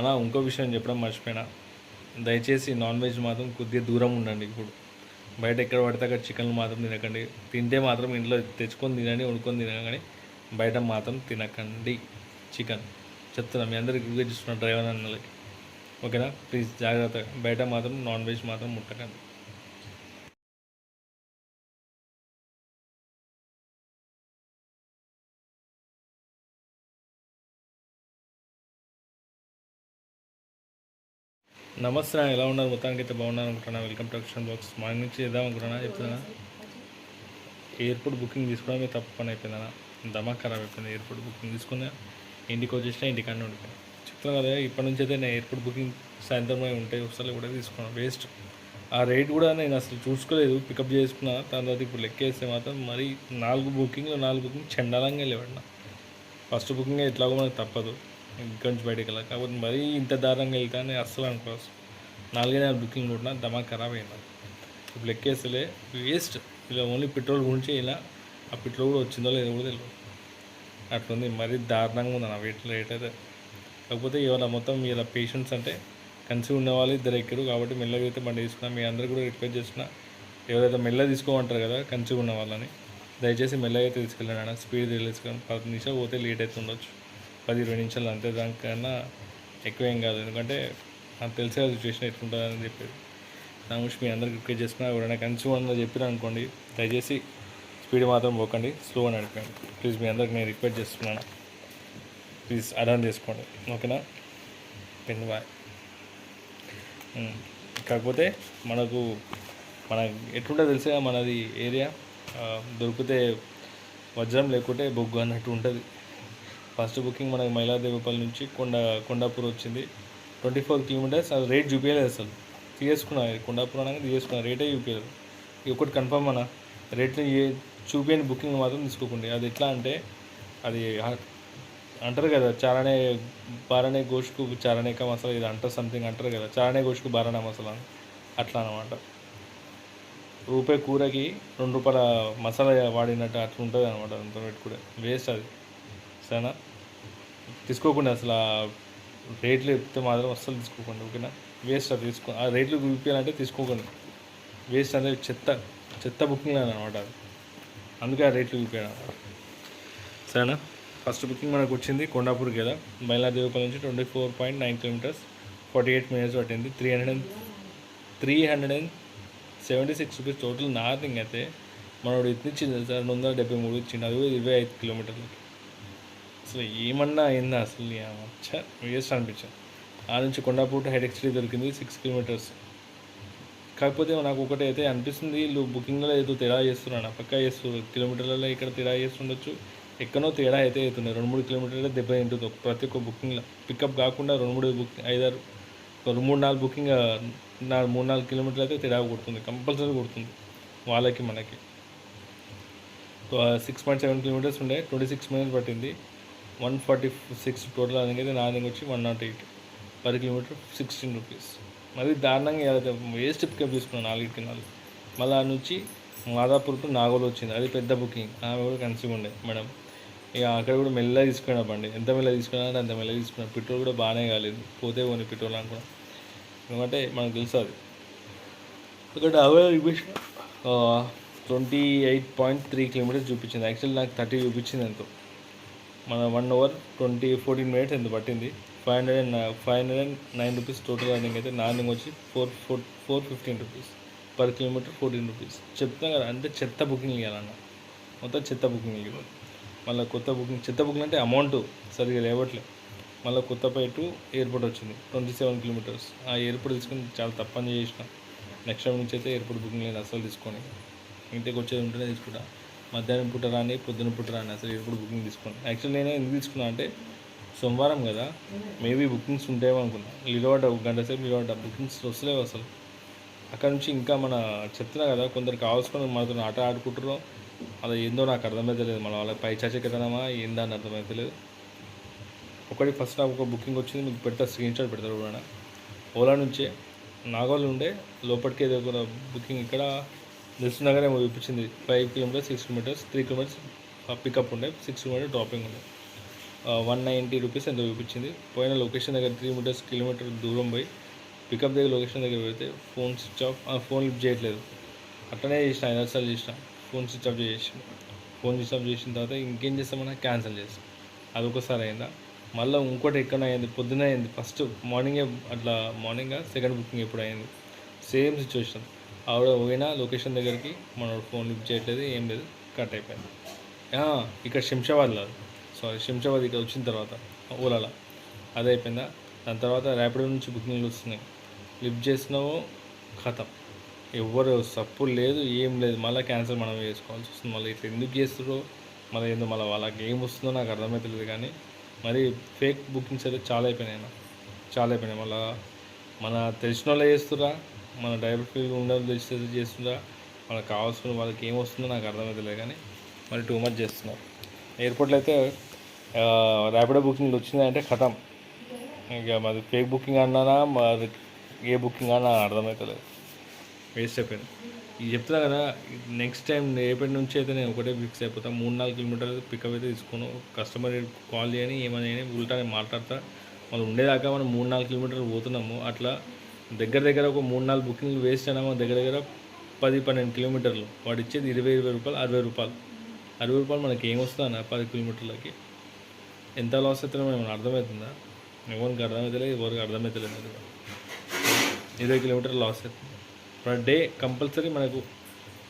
అలా ఇంకో విషయం చెప్పడం మర్చిపోయినా. దయచేసి నాన్ వెజ్ మాత్రం కొద్దిగా దూరం ఉండండి ఇప్పుడు. బయట ఎక్కడ పడితే అక్కడ చికెన్లు మాత్రం తినకండి. తింటే మాత్రం ఇంట్లో తెచ్చుకొని తినండి వండుకొని తినకండి బయట మాత్రం తినకండి. చికెన్. చెప్తున్నా మీ అందరికి రివ్యూ డ్రైవర్ అన్నలకి. ఓకేనా? ప్లీజ్ జాగ్రత్త బయట మాత్రం నాన్ వెజ్ మాత్రం ముట్టకండి. నమస్తే ఎలా ఉన్నారు? మొత్తానికి అయితే బాగున్నాను అనుకుంటున్నా. Welcome to action box morning నుంచి ఇద్దాం అనుకుంటున్నా. చెప్తున్నా ఎయిర్పోర్ట్ బుకింగ్ తీసుకోవడమే తప్పు పని అయిపోయిందన్న. దమా ఖరాబ్ అయిపోయింది. ఎయిర్పోర్ట్ బుకింగ్ తీసుకున్నా ఇంటికి వచ్చేసిన ఇంటికాడనే ఉండిపోయాను. చెప్తున్నా కదా ఇప్పటి నుంచి అయితే నేను ఎయిర్పోర్ట్ బుకింగ్ సాయంత్రం ఉంటాయి ఒకసారి కూడా తీసుకున్నాను వేస్ట్ ఆ రేట్ కూడా నేను అసలు చూసుకోలేదు. పికప్ చేసుకున్నా. దాని తర్వాత ఇప్పుడు లెక్కేస్తే మాత్రం మరి నాలుగు బుకింగ్లో నాలుగు బుకింగ్ చండాలంగా లేవన్నా ఫస్ట్ బుకింగ్ ఎట్లాగో మనకు తప్పదు. ఇంకొంచెం బయటకు వెళ్ళాలి కాకపోతే మరీ ఇంత దారుణంగా వెళ్తానే అస్సలు అనుకోవచ్చు నాలుగే నాలుగు బుకింగ్ కొట్టినా దమా ఖరాబ్ అయింది ఇప్పుడు లెక్కేస్తలే వేస్ట్. ఇలా ఓన్లీ పెట్రోల్ గురించి ఇలా ఆ పెట్రోల్ కూడా వచ్చిందో లేదో కూడా తెలియదు అట్లుంది. మరీ దారుణంగా ఉంది నా వెయిట్ రేట్ అయితే. కాకపోతే ఇవాళ మొత్తం ఇలా పేషెంట్స్ అంటే కన్సీవ్ ఉన్న వాళ్ళు ఇద్దరు ఎక్కరు కాబట్టి మెల్లగా అయితే బండి తీసుకున్నా. మీ అందరు కూడా రిక్వెస్ట్ చేస్తున్నా ఎవరైతే మెల్లగా తీసుకోమంటారు కదా కన్సీవ్ ఉన్న వాళ్ళని దయచేసి మెల్లగా అయితే తీసుకెళ్ళండి స్పీడ్ తీసుకొని పది నిమిషాలు పోతే లేట్ అయితే ఉండొచ్చు. పది ఇరవై నిమిషాలు అంతే దానికన్నా ఎక్కువ ఏం కాదు. ఎందుకంటే నాకు తెలిసే సిచ్యువేషన్ ఎట్లుంటుందని చెప్పేది. దాని గురించి మీ అందరికి రిక్వెస్ట్ చేస్తున్నా ఎవరైనా కన్సీవ్ అన్న చెప్పిన అనుకోండి దయచేసి స్పీడ్ మాత్రం పోకండి స్లో అని నడిపండి ప్లీజ్ మీ అందరికి నేను రిక్వెస్ట్ చేస్తున్నాను. ప్లీజ్ అర్థం చేసుకోండి. ఓకేనా? పెన్ బాయ్ hmm. కాకపోతే మనకు మన ఎట్లుంటే తెలిసే మనది ఏరియా దొరికితే వజ్రం లేకుంటే బొగ్గు అన్నట్టు ఉంటుంది. ఫస్ట్ బుకింగ్ మనకి మైలాదేవిపల్లి నుంచి కొండ కొండాపూర్ వచ్చింది. ట్వంటీ ఫోర్ కిలోమీటర్స్ అది రేట్ చూపించలేదు అసలు. తీసేసుకున్నా కొండాపూర్ అనగా తీసేసుకున్నా రేటే చూపించలేదు ఇది ఒకటి కన్ఫర్మ్ అన్న రేట్ని ఏ చూపించని బుకింగ్ మాత్రం తీసుకోకండి. అది ఎట్లా అంటే అది అంటారు కదా చారనే బారనే గోష్కు చారనే మసాలా ఇది అంటారు సంథింగ్ అంటారు కదా చారణే గోష్కు బారనే మసాలా అని. అట్లా అనమాట రూపాయి కూరకి రెండు రూపాయల మసాలా వాడినట్టు అట్లా ఉంటుంది అనమాట అంత పెట్టుకుంటే వేస్ట్ అది. సరేనా? తీసుకోకుండా అసలు ఆ రేట్లు చెప్తే మాత్రం అస్సలు తీసుకోకండి ఓకేనా? వేస్ట్ అది తీసుకో ఆ రేట్లు చూపించాలంటే తీసుకోకండి. వేస్ట్ అనేది చెత్త చెత్త బుకింగ్ అనమాట అది. అందుకే ఆ రేట్లు చూపించాను సరేనా? ఫస్ట్ బుకింగ్ మనకు వచ్చింది కొండాపూర్ కదా మైలాదేవిపల్లి నుంచి twenty four point nine kilometres forty eight minutes పట్టింది. Three hundred and three hundred and seventy six rupees total నార్నింగ్ అయితే మనోడు ఇచ్చింది సార్ రెండు వందల డెబ్బై మూడు ఇచ్చింది అది ఇరవై ఐదు కిలోమీటర్లకి. అసలు ఏమన్నా అయిందా అసలు వచ్చా వేస్ట్ అనిపించింది. ఆ నుంచి కొండాపూట హెడ్ ఎక్స్ట్రీ దొరికింది సిక్స్ కిలోమీటర్స్ కాకపోతే నాకు ఒకటి అయితే అనిపిస్తుంది వీళ్ళు బుకింగ్లో ఏదో తేడా చేస్తున్నాను పక్కా చేస్తారు కిలోమీటర్లలో ఇక్కడ తేడా చేస్తుండొచ్చు ఎక్కడో తేడా అయితే అవుతుంది రెండు మూడు కిలోమీటర్ల దెబ్బ తింటుంది ప్రతి ఒక్క బుకింగ్లో పికప్ కాకుండా రెండు మూడు బుకింగ్ ఐదారు రెండు మూడు నాలుగు బుకింగ్ నాలుగు మూడు నాలుగు కిలోమీటర్లు అయితే తేడా కొడుతుంది కంపల్సరీ కొడుతుంది. వాళ్ళకి మనకి. సిక్స్ పాయింట్ సెవెన్ కిలోమీటర్స్ ఉండే ట్వంటీ సిక్స్ మినిట్స్ పట్టింది. వన్ ఫార్టీ సిక్స్ టోటల్ అందుకైతే నా దగ్గర వచ్చి one not eight per kilometre sixteen rupees. మరి దారుణంగా ఏదైతే వేస్ట్ పికప్ తీసుకున్నాను నాలుగు నాలుగు మళ్ళీ ఆ నుంచి మాదాపూర్ టు నాగోలు వచ్చింది. అది పెద్ద బుకింగ్. ఆమె కూడా కన్సీవ్ ఉండే మేడం. ఇక అక్కడ కూడా మెల్లగా తీసుకున్నా బండి. ఎంత మెల్లగా తీసుకున్నా అంత మెల్లగా తీసుకున్నా. పెట్రోల్ కూడా బాగానే కాలేదు. పోతే పోనీ పెట్రోల్ అనుకున్నా ఎందుకంటే మనకు తెలుసు అది. ఇక్కడ available twenty eight point three kilometres చూపించింది. యాక్చువల్లీ నాకు థర్టీ చూపించింది ఎంతో. మన one hour twenty fourteen minutes ఎంత పట్టింది? Five hundred and five hundred and nine rupees total running అయితే నార్నింగ్ వచ్చి four four four fifteen rupees per kilometre fourteen rupees చెప్తాం కదా అంటే చెత్త బుకింగ్ ఇవ్వాలన్న మొత్తం చెత్త బుకింగ్ ఇవ్వాలి మళ్ళీ కొత్త బుకింగ్ చెత్త బుకింగ్ అంటే అమౌంట్ సరిగా లేవట్లేదు మళ్ళీ కొత్తపై టు ఎయిర్పోర్ట్ వచ్చింది. ట్వంటీ సెవెన్ కిలోమీటర్స్ ఆ ఎయిర్పోర్ట్ తీసుకుని చాలా తప్పని చేసిన. నెక్స్ట్ టైం నుంచి అయితే ఎయిర్పోర్ట్ బుకింగ్ లేదు అసలు తీసుకొని. ఇంటికి వచ్చేది ఉంటేనే తీసుకుంటా. మధ్యాహ్నం పూట రాని పొద్దున పూట రాని అసలు ఎప్పుడు బుకింగ్ తీసుకోండి యాక్చువల్ నేను ఎందుకు తీసుకున్నా అంటే సోమవారం కదా మేబీ బుకింగ్స్ ఉంటాయేమో అనుకున్నా. నిలబడ్డ ఒక గంట సేపు నిలబడ్డ బుకింగ్స్ వస్తలేవు అసలు. అక్కడ నుంచి ఇంకా మన చెప్తున్నా కదా కొందరు కావాల్సుకొని మనతో ఆట ఆడుకుంటారు అది ఏందో నాకు అర్థమైతలేదు మన వాళ్ళకి పై చచకతనమా ఏందా అని అర్థమైతలేదు ఒకటి ఫస్ట్ నాకు ఒక బుకింగ్ వచ్చింది మీకు పెడతా స్క్రీన్ షాట్ పెడతారు కూడా. ఓలా నుంచే నాగోల్ ఉండే లోపలికి ఏదో ఒక బుకింగ్ ఇక్కడ దిల్సునగర్ ఏమో చూపించింది. Five kilometres six kilometres three kilometres pickup ఉండే సిక్స్ కిలోమీటర్ డ్రాపింగ్ ఉండే. వన్ నైంటీ రూపీస్ ఎంత చూపించింది. పోయిన లొకేషన్ దగ్గర త్రీ మీటర్స్ కిలోమీటర్ దూరం పోయి పికప్ దగ్గర లొకేషన్ దగ్గర పెడితే phone switch off phone lift చేయట్లేదు. అట్లనే చేసిన ఐదు సార్లు చేసిన. ఫోన్ స్విచ్ ఆఫ్ చేసి ఫోన్ స్విచ్ ఆఫ్ చేసిన తర్వాత ఇంకేం చేస్తామన్నా క్యాన్సిల్ చేస్తాం. అదొకసారి అయిందా. మళ్ళీ ఇంకోటి ఎక్కడ అయింది పొద్దున అయింది. ఫస్ట్ మార్నింగే అట్లా మార్నింగ్ సెకండ్ బుకింగ్ ఎప్పుడు అయింది. సేమ్ సిచ్యువేషన్ ఆవిడ పోయినా లొకేషన్ దగ్గరికి మన ఫోన్ లిఫ్ట్ చేయట్లేదు ఏం లేదు కట్ అయిపోయింది. ఇక్కడ శంషాబాద్లో సారీ శంషాబాద్ ఇక్కడ వచ్చిన తర్వాత ఓలాలో. అది అయిపోయిందా? దాని తర్వాత ర్యాపిడో నుంచి బుకింగ్లు వస్తున్నాయి. లిఫ్ట్ చేసినావు కథం ఎవ్వరు సప్పు లేదు ఏం లేదు. మళ్ళీ క్యాన్సిల్ మనం చేసుకోవాల్సి వస్తుంది. మళ్ళీ ఇట్లా ఎందుకు చేస్తారో మళ్ళీ ఏందో మళ్ళీ వాళ్ళకి ఏం వస్తుందో నాకు అర్థమవుతలేదు కానీ మరి ఫేక్ బుకింగ్స్ అయితే చాలా అయిపోయినాయి చాలా అయిపోయినాయి. మళ్ళీ మన తెలిసిన వాళ్ళే చేస్తురా మన డ్రైవర్ ఫీల్ ఉండదు తెలిసి చేస్తుందా మనకు కావాల్సిన వాళ్ళకి ఏమొస్తుందో నాకు అర్థమవుతలేదు కానీ మరి టూ మచ్ చేస్తున్నారు. ఎయిర్పోర్ట్లో అయితే ర్యాపిడో బుకింగ్లు వచ్చిందంటే కథం. ఇక మాది ఫేక్ బుకింగ్ అన్నానా మరి ఏ బుకింగ్ అన్నా అర్థమవుతలేదు వేస్ట్ అయిపోయింది. ఇది చెప్తున్నా కదా నెక్స్ట్ టైం రేపటి నుంచి అయితే నేను ఒకటే ఫిక్స్ అయిపోతాను మూడు నాలుగు కిలోమీటర్లు పికప్ అయితే తీసుకోను. కస్టమర్ కాల్ చేయని ఏమని ఉల్టా నేను మాట్లాడతా. మనం ఉండేదాకా మనం మూడు నాలుగు కిలోమీటర్లు పోతున్నాము. అట్లా దగ్గర దగ్గర ఒక మూడు నాలుగు బుకింగ్లు వేస్ట్ అయినామో దగ్గర దగ్గర పది పన్నెండు కిలోమీటర్లు. వాడు ఇచ్చేది ఇరవై ఇరవై రూపాయలు అరవై రూపాయలు. అరవై రూపాయలు మనకి ఏం వస్తుందన్న పది కిలోమీటర్లకి? ఎంత లాస్ అవుతుందో మనం అర్థమవుతుందా? ఎవరికి అర్థమవుతలేదు ఎవరికి అర్థమవుతలేదు కూడా. ఇరవై కిలోమీటర్ లాస్ అవుతుంది పర్ డే కంపల్సరీ మనకు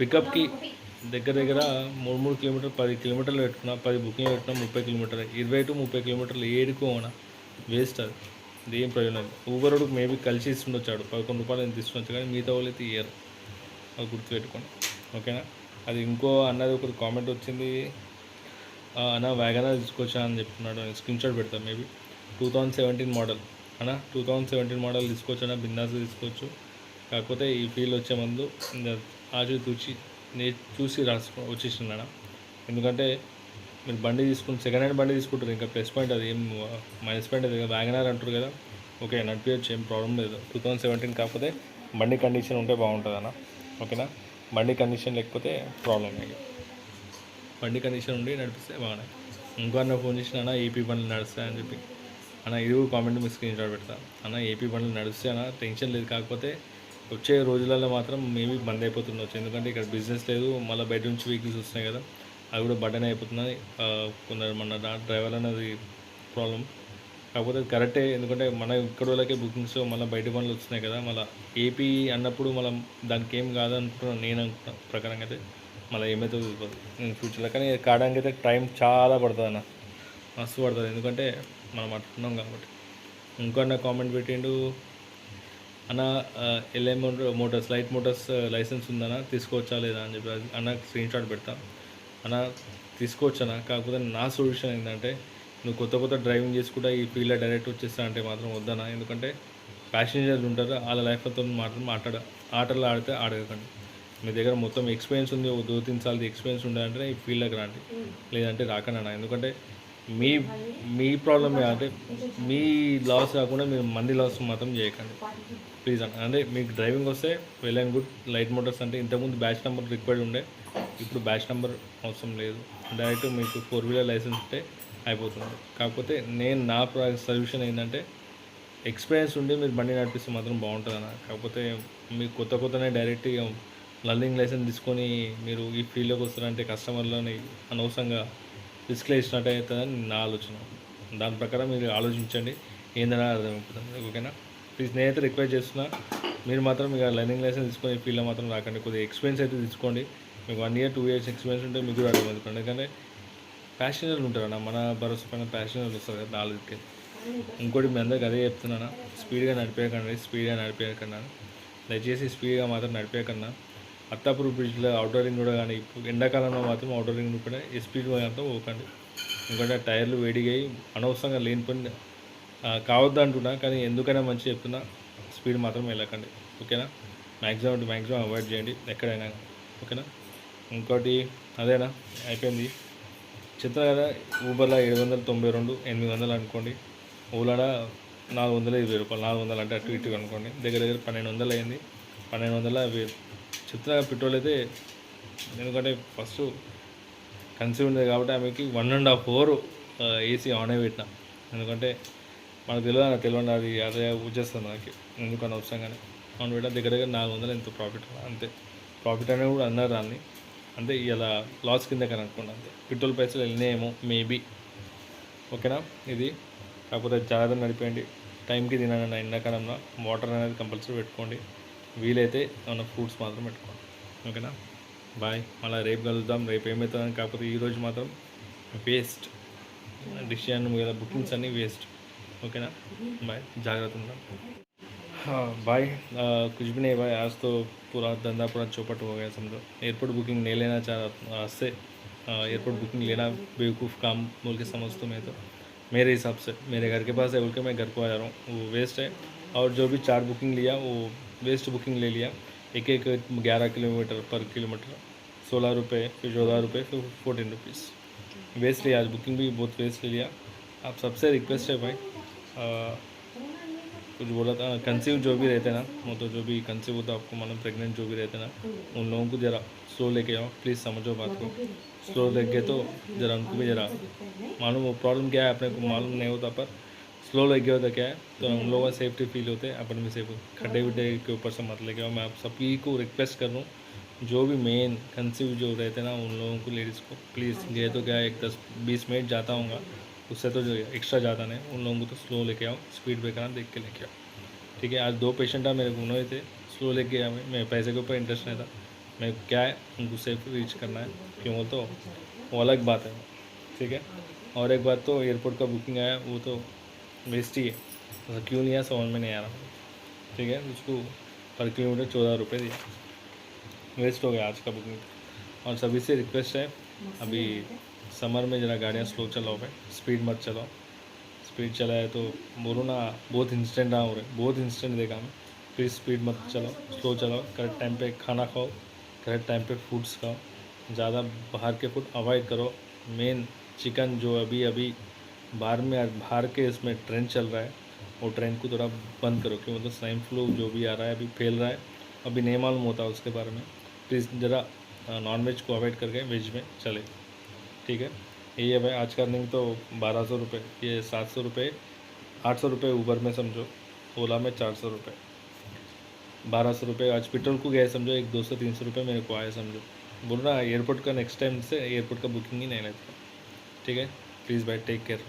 పికప్కి దగ్గర దగ్గర మూడు మూడు కిలోమీటర్ పది కిలోమీటర్లు పెట్టుకున్నా పది బుకింగ్ పెట్టుకున్నా ముప్పై కిలోమీటర్ ఇరవై టు ముప్పై కిలోమీటర్లు ఏడుకోమన్నా వేస్ట్ అది. ఇది ఏం ప్రయోజనం. ఊబర్ వాడు మేబీ కలిసి ఇస్తుండొచ్చాడు. పదకొండు రూపాయలు ఎంత ఇస్తుండొచ్చు కానీ మిగతా వాళ్ళు అయితే ఇయ్యరు. అది గుర్తుపెట్టుకోండి. ఓకేనా? అది ఇంకో అన్నది ఒకటి కామెంట్ వచ్చింది. అన్న వ్యాగనర్ తీసుకొచ్చా అని చెప్తున్నాడు. స్క్రీన్ షాట్ పెడతాను maybe. Two thousand seventeen model. అన్న టూ థౌజండ్ సెవెంటీన్ మోడల్ తీసుకోవచ్చా బిందాస్ తీసుకోవచ్చు కాకపోతే ఈ ఫీల్ వచ్చే ముందు ఆచూ తూచి నే చూసి రాసుకో వచ్చేసిందన్న ఎందుకంటే మీరు బండి తీసుకుని సెకండ్ హ్యాండ్ బండి తీసుకుంటారు. ఇంకా ప్లస్ పాయింట్ అది ఏం మైనస్ పాయింట్ అది వ్యాగనార్ అంటారు కదా. ఓకే నడిపించచ్చు ఏం ప్రాబ్లం లేదు. టూ థౌజండ్ సెవెంటీన్ కాకపోతే బండి కండిషన్ ఉంటే బాగుంటుంది అన్న. ఓకేనా బండి కండిషన్ లేకపోతే ప్రాబ్లం ఇక బండి కండిషన్ ఉండి నడిపిస్తే బాగున్నాయి ఇంకో అన్న ఫోన్ చేసిన అన్న ఏపీ బండ్లు నడుస్తాయి అని చెప్పి. అన్న ఇది కామెంట్ మీ స్క్రీన్ షాట్ పెడతా. అన్న ఏపీ బండ్లు నడుస్తే అన్న టెన్షన్ లేదు. కాకపోతే వచ్చే రోజులలో మాత్రం మేబీ బంద్ అయిపోతుండొచ్చు. ఎందుకంటే ఇక్కడ బిజినెస్ లేదు. మళ్ళీ బయట నుంచి వెహికల్స్ వస్తున్నాయి కదా. అది కూడా బటన్ అయిపోతున్నాయి కొందరు మన డ్రైవర్ అనేది ప్రాబ్లం కాకపోతే అది కరెక్టే ఎందుకంటే మన ఇక్కడ వాళ్ళకే బుకింగ్స్ మళ్ళీ బయట పనులు వస్తున్నాయి కదా. మళ్ళీ ఏపీ అన్నప్పుడు మనం దానికి ఏం కాదు అనుకుంటున్నాను నేను అనుకుంటున్నా ప్రకారంగా అయితే మళ్ళీ ఏమైతే నేను ఫ్యూచర్లో కానీ కావడానికి అయితే టైం చాలా పడుతుంది అన్న మస్తు పడుతుంది. ఎందుకంటే మనం అట్టున్నాం కాబట్టి. ఇంకో అన్న కామెంట్ పెట్టిండు అన్న L M motors light motors licence ఉందన్న తీసుకోవచ్చా లేదా అని చెప్పి అది అన్న స్క్రీన్ షాట్ పెడతా. అన్న తీసుకోవచ్చనా కాకపోతే నా సొల్యూషన్ ఏంటంటే నువ్వు కొత్త కొత్త డ్రైవింగ్ చేసుకుంటా ఈ ఫీల్డ్లో డైరెక్ట్ వచ్చేస్తా అంటే మాత్రం వద్దనా ఎందుకంటే ప్యాసింజర్లు ఉంటారు వాళ్ళ లైఫ్తో మాత్రం ఆట ఆటలు ఆడితే ఆడకండి మీ దగ్గర మొత్తం ఎక్స్పీరియన్స్ ఉంది ఒక దో తిన్ సార్లు ఎక్స్పీరియన్స్ ఉండాలంటే ఈ ఫీల్డ్లోకి రాండి. లేదంటే రాకండి ఎందుకంటే మీ మీ ప్రాబ్లమ్ అంటే మీ లాస్ కాకుండా మీరు మంది లాస్ మాత్రం చేయకండి. ప్లీజ్ అన్న. అంటే మీకు డ్రైవింగ్ వస్తే well and good light motors అంటే ఇంతకుముందు బ్యాచ్ నెంబర్ రిక్వైర్డ్ ఉండే ఇప్పుడు బ్యాచ్ నెంబర్ అవసరం లేదు. డైరెక్ట్ మీకు ఫోర్ వీలర్ లైసెన్స్ ఉంటే అయిపోతుంది. కాకపోతే నేను నా సొల్యూషన్ ఏంటంటే ఎక్స్పీరియన్స్ ఉండి మీరు బండి నడిపిస్తే మాత్రం బాగుంటుంది అన్న. కాకపోతే మీరు కొత్త కొత్తనే డైరెక్ట్ లర్నింగ్ లైసెన్స్ తీసుకొని మీరు ఈ ఫీల్డ్లోకి వస్తారంటే కస్టమర్లని అనవసరంగా రిస్క్లో ఇచ్చినట్టు అవుతుందని నా ఆలోచన. దాని ప్రకారం మీరు ఆలోచించండి. ఏందని అర్థమవుతుంది. ఓకేనా? ప్లీజ్ నేనైతే రిక్వెస్ట్ చేస్తున్నా మీరు మాత్రం ఇక లర్నింగ్ లైసెన్స్ తీసుకొని ఫీల్డ్లో మాత్రం రాకండి. కొద్దిగా ఎక్స్పీరియన్స్ అయితే తీసుకోండి. మీకు one year two years experience ఉంటే మీకు కూడా అర్థమవుతుంది ఎందుకంటే ప్యాషనర్లు ఉంటారన్న మన భరోసా పైన ప్యాషనర్లు వస్తారు కదా నాలుగుకి. ఇంకోటి మీ అందరికి అదే చెప్తున్నాను స్పీడ్గా నడిపేయకండి స్పీడ్గా నడిపేయకన్నా దయచేసి స్పీడ్గా మాత్రం నడిపేయకన్నా అత్తాపూర్ బ్రిడ్జ్లో అవుటర్ రింగ్ కూడా కానీ ఎండాకాలంలో మాత్రం అవుటర్ రింగ్ కూడా స్పీడ్ మాత్రం పోకండి. ఎందుకంటే టైర్లు వేడిగాయి అనవసరంగా లేని పని కావద్దు అంటున్నా కానీ ఎందుకైనా మంచి చెప్తున్నా స్పీడ్ మాత్రం వెళ్ళకండి. ఓకేనా? మ్యాక్సిమం మ్యాక్సిమం అవాయిడ్ చేయండి ఎక్కడైనా. ఓకేనా? ఇంకోటి అదేనా? అయిపోయింది. చెప్తా కదా ఊబర్లో ఏడు వందల తొంభై రెండు ఎనిమిది వందలు అనుకోండి. ఓలాడ నాలుగు వందల ఇరవై రూపాయలు నాలుగు వందలు అంటే అటు ఇటు అనుకోండి. దగ్గర దగ్గర పన్నెండు వందలు అయింది పన్నెండు వందల వేలు పెట్రోల్ అయితే ఎందుకంటే ఫస్ట్ కన్సీవ్ ఉంది కాబట్టి ఆమెకి one and half hour AC ఆనే పెట్టిన. ఎందుకంటే మనకు తెలియదు తెలియదు అది అదే వచ్చేస్తుంది మనకి. అవసరం కానీ. ఆన్ పెట్టిన దగ్గర దగ్గర నాలుగు వందలు ఎంత ప్రాఫిట్ అంతే. ప్రాఫిట్ అనేది కూడా అన్నారు దాన్ని అంటే ఇలా లాస్ కింద కానీ అనుకోండి అంతే పెట్రోల్ పైసలు వెళ్ళినాయేమో మేబీ ఓకేనా? ఇది. కాకపోతే జాగ్రత్త నడిపేయండి టైంకి తినండి ఎండాకాలంలో వాటర్ అనేది కంపల్సరీ పెట్టుకోండి. వీలైతే ఏమైనా ఫ్రూట్స్ మాత్రం పెట్టుకోండి. ఓకేనా? బాయ్ మళ్ళీ రేపు కలుద్దాం. రేపు ఏమవుతుందని కాకపోతే ఈరోజు మాత్రం వేస్ట్ డిసిషన్ బుకింగ్స్ అన్నీ వేస్ట్ ఓకేనా? బాయ్ జాగ్రత్త ఉందాం हाँ भाई आ, कुछ भी नहीं भाई आज तो पूरा धंधा पूरा चौपट हो गया समझो। एयरपोर्ट बुकिंग नहीं लेना चाह रहा आज से एयरपोर्ट बुकिंग लेना बेवकूफ़ काम बोल के समझता मैं तो। मेरे हिसाब से मेरे घर के पास है बोल के मैं घर को आ जा रहा हूँ। वो वेस्ट है। और जो भी चार बुकिंग लिया वो वेस्ट बुकिंग ले लिया। एक एक ग्यारह किलोमीटर पर किलोमीटर सोलह रुपये फिर चौदह रुपये फिर फोर्टीन रुपीज़ वेस्ट लिया आज बुकिंग भी बहुत वेस्ट ले लिया। आप सबसे रिक्वेस्ट है भाई आ, कुछ बोला था कंसीव जो भी रहते ना तो जो भी कंसीव होता है, आपको मालूम प्रेग्नेंट जो भी रहते ना, उन लोगों को ज़रा स्लो लेके आओ प्लीज़ समझो बात को। स्लो लेके तो ज़रा उनको भी ज़रा मालूम वो प्रॉब्लम क्या है अपने को मालूम नहीं होता, पर स्लो लेके होता क्या है? तो उन लोगों का सेफ्टी फील होते हैं, अपन भी सेफ़ हो खड्डे वड्डे के ऊपर से मत लेके आओ, मैं आप सभी को रिक्वेस्ट कर रहा हूँ जो भी मेन कंसीव जो रहते हैं ना, उन लोगों को लेडीज़ को प्लीज़ ये तो क्या है, एक दस बीस मिनट जाता हूँगा। उससे तो जो एक्स्ट्रा ज़्यादा नहीं उन लोगों को तो स्लो लेके आओ स्पीड ब्रेकर देख के लेके आओ। ठीक है आज दो पेशेंट आ मेरे को उन्होंने थे स्लो लेके आया मैं पैसे के ऊपर इंटरेस्ट नहीं था। मैं क्या है उनको सेफ़ रीच करना है क्यों तो वो अलग बात है। ठीक है और एक बात तो एयरपोर्ट का बुकिंग आया वो तो वेस्ट ही है। तो क्यों नहीं आया समझ में नहीं आ रहा। ठीक है उसको पर किलोमीटर चौदह रुपये दिया। वेस्ट हो गया आज का बुकिंग और सभी से रिक्वेस्ट है अभी समर में ज़रा गाड़ियाँ स्लो चलाओ भाई स्पीड मत चलाओ। स्पीड चलाए तो बोलो ना, बहुत इंस्टेंट ना हो रहे बहुत इंस्टेंट देखा हमें प्लीज़ स्पीड मत चलाओ स्लो चलाओ करेक्ट टाइम पे खाना खाओ करेक्ट टाइम पे फूड्स खाओ। ज़्यादा बाहर के फ़ूड अवॉइड करो। मेन चिकन जो अभी अभी बाहर में, बाहर के इसमें ट्रेंड चल रहा है, वो ट्रेंड को थोड़ा बंद करो, क्योंकि मतलब स्वाइन फ्लू जो भी आ रहा है, अभी फैल रहा है। अभी नहीं मालूम होता उसके बारे में। प्लीज़ ज़रा नॉन वेज को अवॉइड करके वेज में चले। ठीक है। ये भाई आज का नहीं तो बारह सौ रुपये ये सात सौ रुपये आठ सौ रुपये ऊबर में समझो ओला में चार सौ रुपये बारह सौ रुपये आज पेट्रोल को गए समझो, एक दो सौ, तीन सौ रुपये मेरे को आए समझो। बोल रहा एयरपोर्ट का नेक्स्ट टाइम से एयरपोर्ट का बुकिंग ही नहीं लेता ठीक है? प्लीज़ भाई टेक केयर